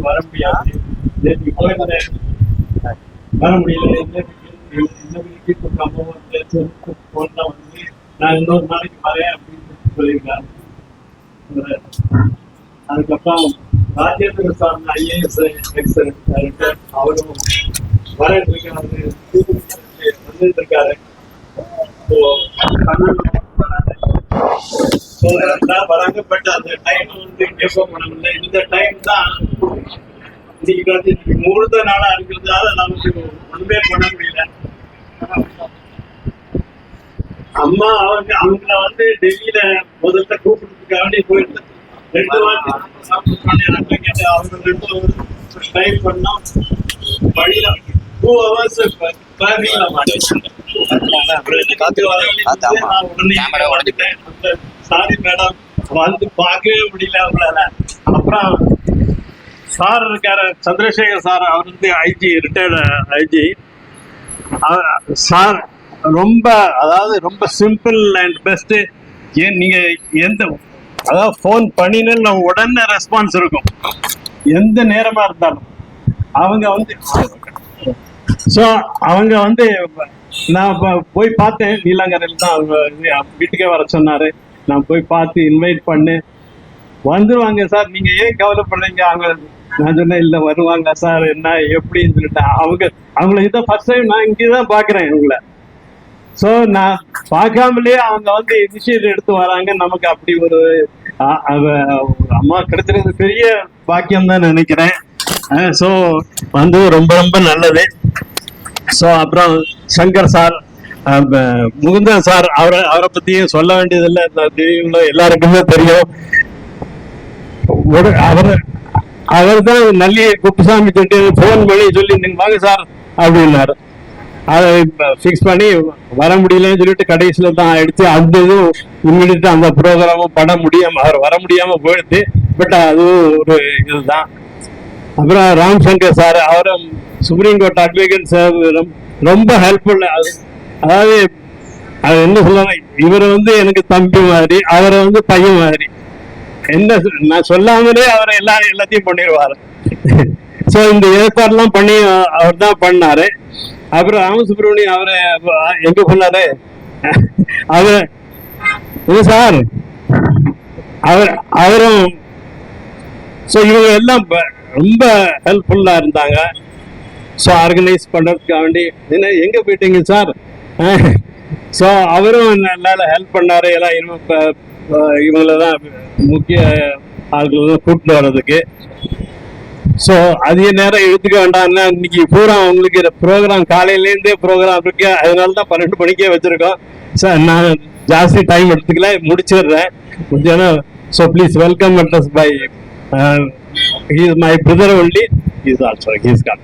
வர முடியாது வர முடியல இன்னைக்கு கூப்பிடாம போன்ல வந்து நான் இன்னொரு நாளைக்கு வரேன். அப்படின்னு சொல்லியிருக்காங்க அதுக்கப்புறம் ராஜேந்திர சாமி ஐஏஎஸ் எக்ஸல் அவரும் வர இருக்காரு வந்துட்டு இருக்காரு வராங்க. பட் அந்த டைம் வந்து டெவலப் பண்ண முடியல இந்த டைம் தான் இன்னைக்கு முகூர்த்த நாளா இருக்கிறதால நமக்கு பண்ண முடியல. அம்மா அவங்க அவங்கள வந்து டெல்லியில முதல்ல கூப்பிடுறதுக்காக வேண்டி போயிட்டு ரெண்டு வாட்டி சாப்பிட்டு கேட்டு அவங்க ரெண்டு டைம் பண்ணோம். வழியில டூ ஹவர்ஸ் டிராஃபிக்ல மாட்டேன் கேமரா உடைஞ்சிட்டேன். சாரி மேடம் வந்து பார்க்கவே முடியல அவங்களால அப்புறம் சார் இருக்காரு சந்திரசேகர் சார் அவர் வந்து ஐஜி ரிட்டையர்டு ஐஜி சார் ரொம்ப அதாவது ரொம்ப சிம்பிள் அண்ட் பெஸ்ட்டு ஏன் நீங்கள் எந்த அதாவது ஃபோன் பண்ணினா உடனே ரெஸ்பான்ஸ் இருக்கும் எந்த நேரமாக இருந்தாலும் அவங்க வந்து ஸோ அவங்க வந்து நான் போய் பார்த்தேன். நீலாங்கரையில் தான் அவங்க வீட்டுக்கே வர சொன்னாரு. நான் போய் பார்த்து இன்வைட் பண்ணேன் வந்துருவாங்க சார். நீங்க ஏன் கவலைப்படுறீங்க? அவங்க நான் சொன்னேன் இல்ல வருவாங்க சார். என்ன எப்படின்னு சொல்லிட்டு. அவங்க அவங்கள இதான் ஃபர்ஸ்ட் டைம் நான் இங்கே தான் பார்க்குறேன் இவங்கள. ஸோ நான் பார்க்காமலே அவங்க வந்து இனிஷியேட் எடுத்து வராங்க. நமக்கு அப்படி ஒரு அம்மா கிடைச்சிருக்கிறது பெரிய பாக்கியம் தான் நினைக்கிறேன் ஸோ வந்து ரொம்ப ரொம்ப நல்லது. ஸோ அப்புறம் Shankar sir ah, Mukundan sir அவரை அவரை பத்தியும் சொல்ல வேண்டியதில்லை. இந்த எல்லாருக்குமே தெரியும். ஒரு- அவர் அவர் தான் நல்லி குப்புசாமி கிட்ட ஃபோன் பண்ணி சொல்லி நீங்க வாங்க சார் அப்படின்னாரு. அதை ஃபிக்ஸ் பண்ணி வர முடியலன்னு சொல்லிட்டு கடைசியில தான் எடுத்து அந்த இதுவும் இம்மிடியா அந்த ப்ரோக்ராமும் பண்ண முடியாமல் அவர் வர முடியாமல் போயிடுது பட் அதுவும் ஒரு இதுதான். அப்புறம் ராம் சங்கர் சார் அவரும் சுப்ரீம் கோர்ட் அட்வொகேட் சார் ரொம்ப ஹெல்ப்ஃபுல் அதாவது அது என்ன சொல்லுவாங்க இவர் வந்து எனக்கு தம்பி மாதிரி அவரை வந்து பையன் மாதிரி. என்ன நான் சொல்லாமலே அவர் எல்லா எல்லாத்தையும் பண்ணிடுவார். ஸோ இந்த ஏற்பாடுலாம் பண்ணி அவர் தான் பண்ணாரு. அப்புறம் ராமசுப்ரமணியம் அவரை எங்க பண்ணாரு அவர் இது சார்? அவர் அவரும் ஸோ இவங்க எல்லாம் ரொம்ப ஹெல்ப்ஃபுல்லாக இருந்தாங்க. ஸோ ஆர்கனைஸ் பண்ணுறதுக்காக வேண்டி. என்ன எங்கே போயிட்டீங்க சார்? ஸோ அவரும் நல்லா ஹெல்ப் பண்ணார். எல்லாம் இனிமே இப்போ இவங்கள தான் முக்கிய ஆட்கள் தான் கூப்பிட்டு வர்றதுக்கு. ஸோ அதிக நேரம் எடுத்துக்க வேண்டாம்னா இன்னைக்கு பூரா உங்களுக்கு ப்ரோக்ராம் காலையிலேருந்தே ப்ரோக்ராம் இருக்கு. அதனால தான் பன்னெண்டு மணிக்கே வச்சுருக்கோம். சார் நான் ஜாஸ்தி டைம் எடுத்துக்கல. முடிச்சிடுறேன். கொஞ்சம் so please welcome address by Is my brother only is also he's Khan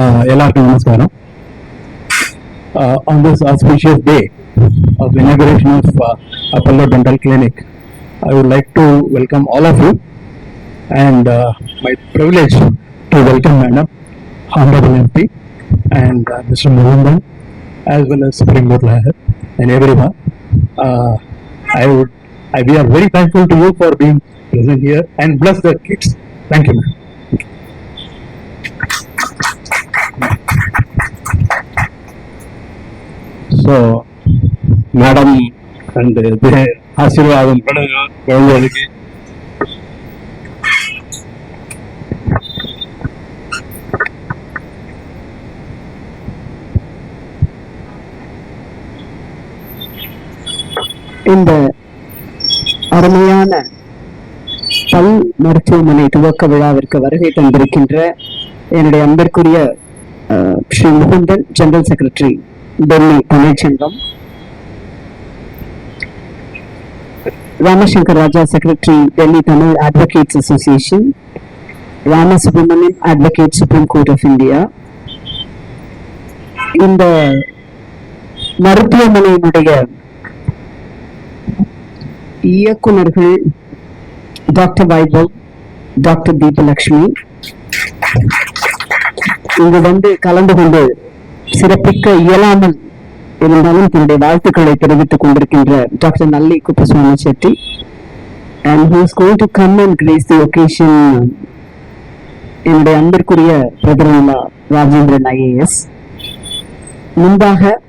Uh, எல்லாருக்கும் நமஸ்காரம் uh, on this auspicious day of inauguration of uh, Apollo Dental Clinic, I would like to welcome all of you and uh, my privilege to welcome Madam Honorable MP and uh, Mr. Mohandan as well as Supreme Court lawyer and everyone. Uh, I would, I, we are very thankful to you for being present here and bless the kids. Thank you, ma'am. So madam and ஆசீர்வாதம் பண்ணுங்க குழந்தைகளுக்கு இந்த அருமையான பல் மருத்துவமனை துவக்க விழாவிற்கு வருகை தந்திருக்கின்ற என்னுடைய அன்பிற்குரிய Shri Mukundan general secretary Delhi Panneerselvam Ramasankar Raja secretary Delhi Tamil advocates association Rama Subramanian advocate supreme court of India இந்த மருத்துவமனையினுடைய இயக்குநர்கள் டாக்டர் வைபவ் டாக்டர் தீபலட்சுமி இங்கு வந்து கலந்து கொண்டு சிறப்பிக்க இயலாமல் இருந்தாலும் தன்னுடைய வாழ்த்துக்களை தெரிவித்துக் கொண்டிருக்கின்ற doctor Nalli Kuppuswamy Chetty. And who is going to come grace the occasion என்னுடைய அன்பிற்குரிய பிரதமர் ராஜேந்திரன் ஐஏஎஸ் முன்பாக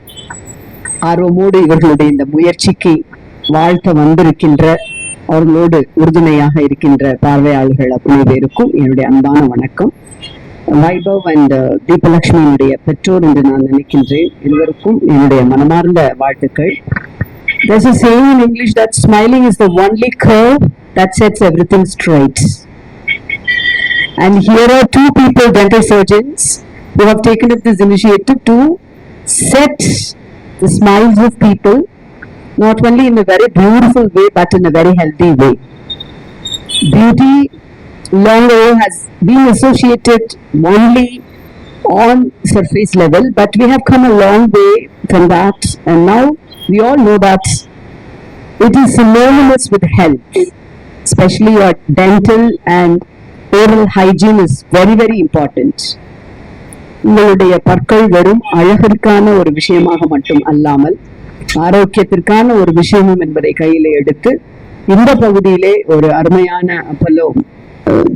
ஆர்வமோடு இவர்களுடைய இந்த முயற்சிக்கு வாழ்த்த வந்திருக்கின்ற அவர்களோடு உறுதுணையாக இருக்கின்ற பார்வையாளர்கள் அத்தனை பேருக்கும் என்னுடைய அன்பான வணக்கம் வைபவ் அண்ட் தீபலட்சுமியினுடைய பெற்றோர் என்று நான் நினைக்கின்றேன் இருவருக்கும் என்னுடைய மனமார்ந்த வாழ்த்துக்கள் There's a saying in English that smiling is the only curve that sets everything straight. And here are two people, dental surgeons, who have taken up this initiative to set the smiles of people, not only in a very beautiful way, but in a very healthy way. Beauty long ago has been associated only on surface level, but we have come a long way from that, and now we all know that it is synonymous with health, especially your dental and oral hygiene is very, very important. உங்களுடைய பற்கள் வெறும் அழகிற்கான ஒரு விஷயமாக மட்டும் அல்லாமல் ஆரோக்கியத்திற்கான ஒரு விஷயமும் என்பதை கையிலே எடுத்து இந்த பகுதியிலே ஒரு அருமையான அப்பல்லோ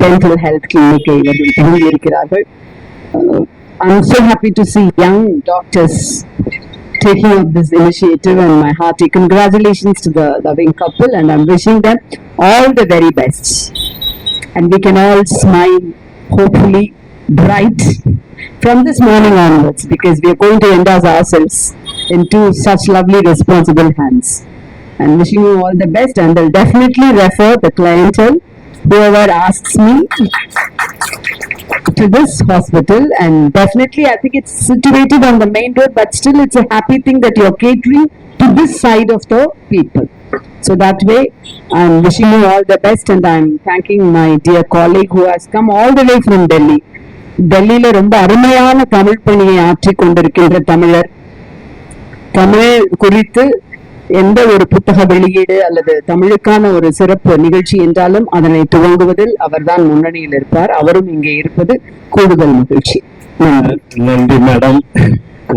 டென்டல் ஹெல்த் கிளினிக்கை இவர்கள் தொடங்கி இருக்கிறார்கள் I'm so happy to see young doctors taking up this initiative and my hearty congratulations to the loving couple and I'm wishing them all the very best. And we can all smile, hopefully bright from this morning onwards because we are going to endow ourselves into such lovely responsible hands. And wishing you all the best and I'll definitely refer the clientele, whoever asks me, to this hospital and definitely I think it's situated on the main road but still it's a happy thing that you're catering to this side of the people. So that way I'm wishing you all the best and I'm thanking my dear colleague who has come all the way from Delhi. டெல்லியில ரொம்ப அருமையான தமிழ் பணியை ஆற்றிக் கொண்டிருக்கின்ற தமிழர் தமிழ் குறித்து எந்த ஒரு புத்தக வெளியீடு அல்லது தமிழுக்கான ஒரு சிறப்பு நிகழ்ச்சி என்றாலும் அதனை துவங்குவதில் அவர்தான் முன்னணியில் இருப்பார். அவரும் இங்கே இருப்பது கூடுதல் மகிழ்ச்சி. நன்றி. மேடம்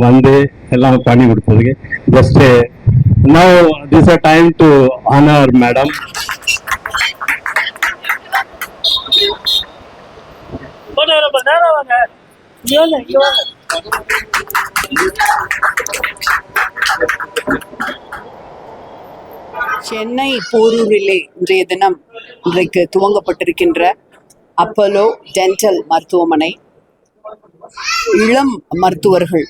வந்து எல்லாம் பண்ணி கொடுத்ததுக்கு just now this a time to honour madam நேரம் வாங்க. சென்னை போரூரிலே இன்றைய தினம் இன்றைக்கு துவங்கப்பட்டிருக்கின்ற அப்பலோ டென்டல் மருத்துவமனை இளம் மருத்துவர்கள்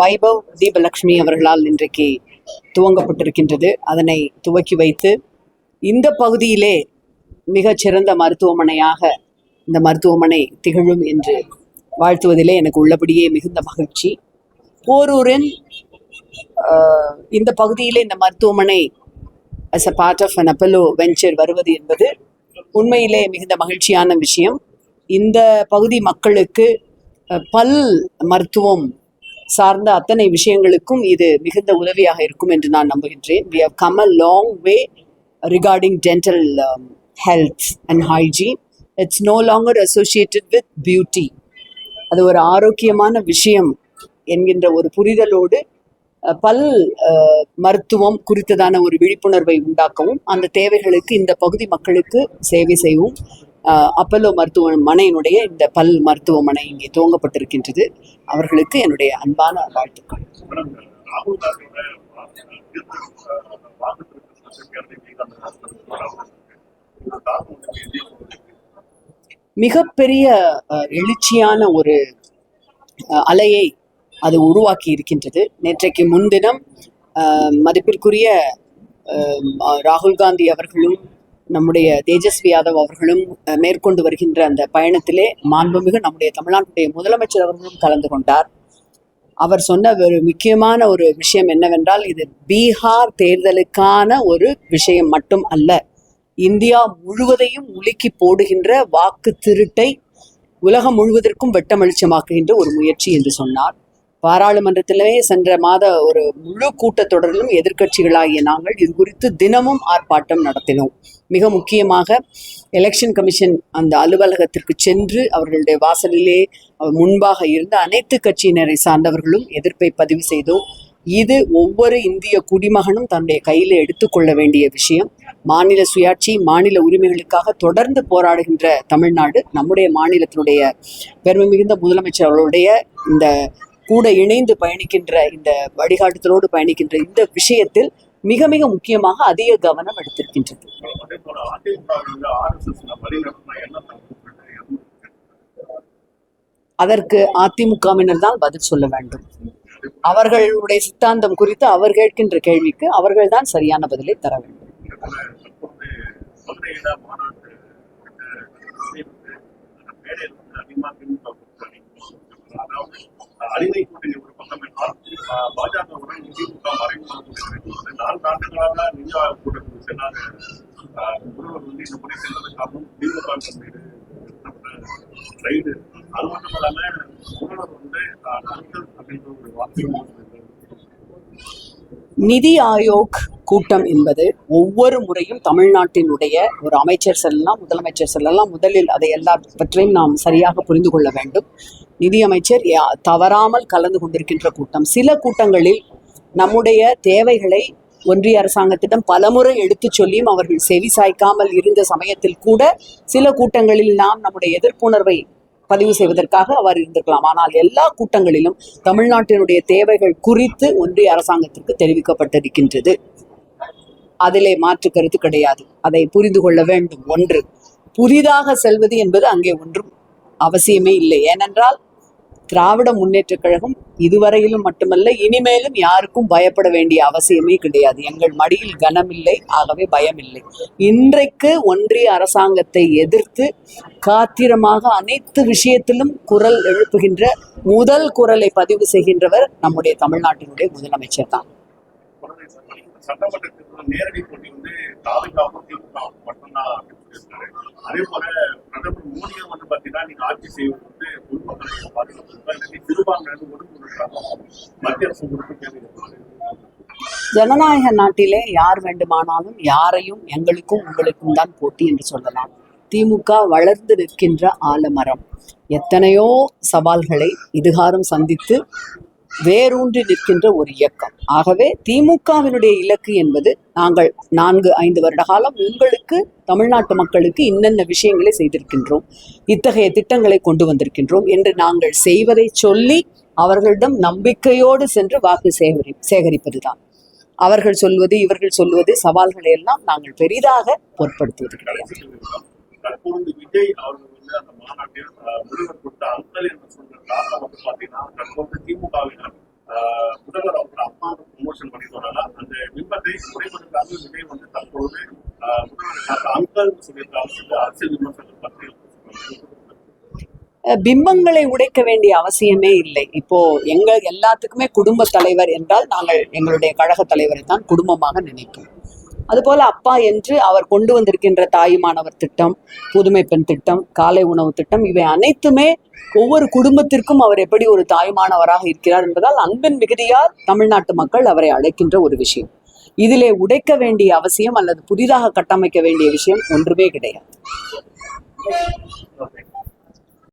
வைபவ் தீபலட்சுமி அவர்களால் இன்றைக்கு துவங்கப்பட்டிருக்கின்றது. அதனை துவக்கி வைத்து இந்த பகுதியிலே மிகச்சிறந்த மருத்துவமனையாக இந்த மருத்துவமனை திகழும் என்று வாழ்த்துவதிலே எனக்கு உள்ளபடியே மிகுந்த மகிழ்ச்சி. போரூரின் இந்த பகுதியிலே இந்த மருத்துவமனை as a part of an Apollo venture வருவது என்பது உண்மையிலே மிகுந்த மகிழ்ச்சியான விஷயம். இந்த பகுதி மக்களுக்கு பல் மருத்துவம் சார்ந்த அத்தனை விஷயங்களுக்கும் இது மிகுந்த உதவியாக இருக்கும் என்று நான் நம்புகின்றேன். We have come a long way regarding dental health and hygiene it's no longer associated with beauty அது ஒரு ஆரோக்கியமான விஷயம் என்கின்ற ஒரு புரிதலோடு பல் மருத்துவம் குறித்ததான ஒரு விழிப்புணர்வை உண்டாக்கவும் அந்த தேவைகளுக்கு இந்த பகுதி மக்களுக்கு சேவை செய்யவும் அப்பல்லோ மருத்துவமனையினுடைய இந்த பல் மருத்துவமனை இங்கே துவங்கப்பட்டிருக்கின்றது. அவர்களுக்கு என்னுடைய அன்பான வாழ்த்துக்கள். மிகப்பெரிய எழுச்சியான ஒரு அலையை அது உருவாக்கி இருக்கின்றது. நேற்றைக்கு முன்தினம் மதிப்பிற்குரிய ராகுல் காந்தி அவர்களும் நம்முடைய தேஜஸ்வி யாதவ் அவர்களும் மேற்கொண்டு வருகின்ற அந்த பயணத்திலே மாண்புமிகு நம்முடைய தமிழ்நாட்டுடைய முதலமைச்சர் அவர்களும் கலந்து கொண்டார். அவர் சொன்ன ஒரு முக்கியமான ஒரு விஷயம் என்னவென்றால் இது பீகார் தேர்தலுக்கான ஒரு விஷயம் மட்டும் அல்ல. இந்தியா முழுவதையும் உலுக்கி போடுகின்ற வாக்கு திருட்டை உலகம் முழுவதற்கும் வெட்டமளிச்சமாக்குகின்ற ஒரு முயற்சி என்று சொன்னார். பாராளுமன்றத்திலே சென்ற மாத ஒரு முழு கூட்டத்தொடரிலும் எதிர்க்கட்சிகளாகிய நாங்கள் இது குறித்து தினமும் ஆர்ப்பாட்டம் நடத்தினோம். மிக முக்கியமாக எலெக்ஷன் கமிஷன் அந்த அலுவலகத்திற்கு சென்று அவர்களுடைய வாசலிலே முன்பாக இருந்த அனைத்து கட்சியினரை சார்ந்தவர்களும் எதிர்ப்பை பதிவு செய்தோம். இது ஒவ்வொரு இந்திய குடிமகனும் தன்னுடைய கையில் எடுத்துக்கொள்ள வேண்டிய விஷயம். மாநில சுயாட்சி மாநில உரிமைகளுக்காக தொடர்ந்து போராடுகின்ற தமிழ்நாடு நம்முடைய மாநிலத்தினுடைய பெருமை மிகுந்த முதலமைச்சர் அவர்களுடைய இந்த கூட இணைந்து பயணிக்கின்ற இந்த வழிகாட்டுதலோடு பயணிக்கின்ற இந்த விஷயத்தில் மிக மிக முக்கியமாக அதிக கவனம் எடுத்திருக்கின்றது. அதற்கு அதிமுகவினர் தான் பதில் சொல்ல வேண்டும். அவர்களுடைய சித்தாந்தம் குறித்து அவர் கேட்கின்ற கேள்விக்கு அவர்கள் தான் சரியான பதிலை தர வேண்டும். அதாவது அடிமை கூட்டணி ஒரு பக்கம் என்றால் பாஜகவுடன் திமுக மறைமுக கூட்டணி நான்கு ஆண்டுகளாக நிர்வாக கூட்டணி சென்றாங்க. முதல்வர் வந்து இந்த முறை செல்வதற்காகவும் திமுக மீது ரைடு அது மட்டும் இல்லாம முதல்வர் வந்து ஆஹ், நண்பர் அப்படின்ற ஒரு வார்த்தை நிதி ஆயோக் கூட்டம் என்பது ஒவ்வொரு முறையும் தமிழ்நாட்டினுடைய ஒரு அமைச்சர் செல்லலாம் முதலமைச்சர் செல்லலாம் முதலில் அதை எல்லாவற்றையும் நாம் சரியாக புரிந்து கொள்ள வேண்டும். நிதியமைச்சர் யா- தவறாமல் கலந்து கொண்டிருக்கின்ற கூட்டம். சில கூட்டங்களில் நம்முடைய தேவைகளை ஒன்றிய அரசாங்கத்திடம் பலமுறை எடுத்துச் சொல்லியும் அவர்கள் செவி சாய்க்காமல் இருந்த சமயத்தில் கூட சில கூட்டங்களில் நாம் நம்முடைய எதிர்ப்புணர்வை பதிவு செய்வதற்காக அவர் இருந்திருக்கலாம். ஆனால் எல்லா கூட்டங்களிலும் தமிழ்நாட்டினுடைய தேவைகள் குறித்து ஒன்றிய அரசாங்கத்திற்கு தெரிவிக்கப்பட்டிருக்கின்றது. அதிலே மாற்று கருத்து கிடையாது. அதை புரிந்து கொள்ள வேண்டும். ஒன்று புதிதாக செல்வது என்பது அங்கே ஒன்றும் அவசியமே இல்லை. ஏனென்றால் திராவிட முன்னேற்றக் கழகம் இதுவரையிலும் மட்டுமல்ல இனிமேலும் யாருக்கும் பயப்பட வேண்டிய அவசியமே கிடையாது. எங்கள் மடியில் கனமில்லை ஆகவே பயமில்லை. இன்றைக்கு ஒன்றிய அரசாங்கத்தை எதிர்த்து காத்திரமாக அனைத்து விஷயத்திலும் குரல் எழுப்புகின்ற முதல் குரலை பதிவு செய்கின்றவர் நம்முடைய தமிழ்நாட்டினுடைய முதலமைச்சர் தான். சட்டமன்ற தேர்தல் நேரடி போட்டி வந்து தாலுகாவும் திமுக மட்டும்தான் அப்படின்னு அதே போல பிரதமர் மோடியை வந்து பாத்தீங்கன்னா நீங்க ஆட்சி செய்வது வந்து பொதுமக்களை பாதுகாப்பு சிறுபான்மையிலிருந்து சிறுபான்மையினர் மத்திய அரசு கொடுத்து கேள்வி ஜனநாயக நாட்டிலே யார் வேண்டுமானாலும் யாரையும் எங்களுக்கும் உங்களுக்கும் தான் போட்டி என்று சொல்லலாம். திமுக வளர்ந்து நிற்கின்ற ஆலமரம். எத்தனையோ சவால்களை இதுகாரம் சந்தித்து வேரூன்றி நிற்கின்ற ஒரு இயக்கம். ஆகவே திமுகவினுடைய இலக்கு என்பது நாங்கள் நான்கு ஐந்து வருட காலம் உங்களுக்கு தமிழ்நாட்டு மக்களுக்கு இன்னென்ன விஷயங்களை செய்திருக்கின்றோம் இத்தகைய திட்டங்களை கொண்டு வந்திருக்கின்றோம் என்று நாங்கள் செய்வதை சொல்லி அவர்களிடம் நம்பிக்கையோடு சென்று வாக்கு சேகரி சேகரிப்பதுதான். அவர்கள் சொல்வது இவர்கள் சொல்வது சவால்களை எல்லாம் நாங்கள் பெரிதாக பொருட்படுத்துவது கிடையாது. வந்து அந்த மாநாட்டில் முதல்வர் கொடுத்த என்று காரணம் வந்து பாத்தீங்கன்னா தற்போது திமுகவினர் முதல்வர் அம்மா அந்த வந்து தற்போது முதல்வர் அங்கல் சொல்லியிருக்காங்க அரசியல் விமர்சனம் பற்றி பிம்பங்களை உடைக்க வேண்டிய அவசியமே இல்லை. இப்போ எங்க எல்லாத்துக்குமே குடும்ப தலைவர் என்றால் நாங்கள் எங்களுடைய கழக தலைவரை தான் குடும்பமாக நினைப்போம் அதுபோல அப்பா என்று அவர் கொண்டு வந்திருக்கின்ற தாயுமானவர் திட்டம் புதுமை பெண் திட்டம் காலை உணவு திட்டம் இவை அனைத்துமே ஒவ்வொரு குடும்பத்திற்கும் அவர் எப்படி ஒரு தாயுமானவராக இருக்கிறார் என்பதால் அன்பின் மிகுதியால் தமிழ்நாட்டு மக்கள் அவரை அழைக்கின்ற ஒரு விஷயம். இதிலே உடைக்க வேண்டிய அவசியம் அல்லது புதிதாக கட்டமைக்க வேண்டிய விஷயம் ஒன்றுமே கிடையாது.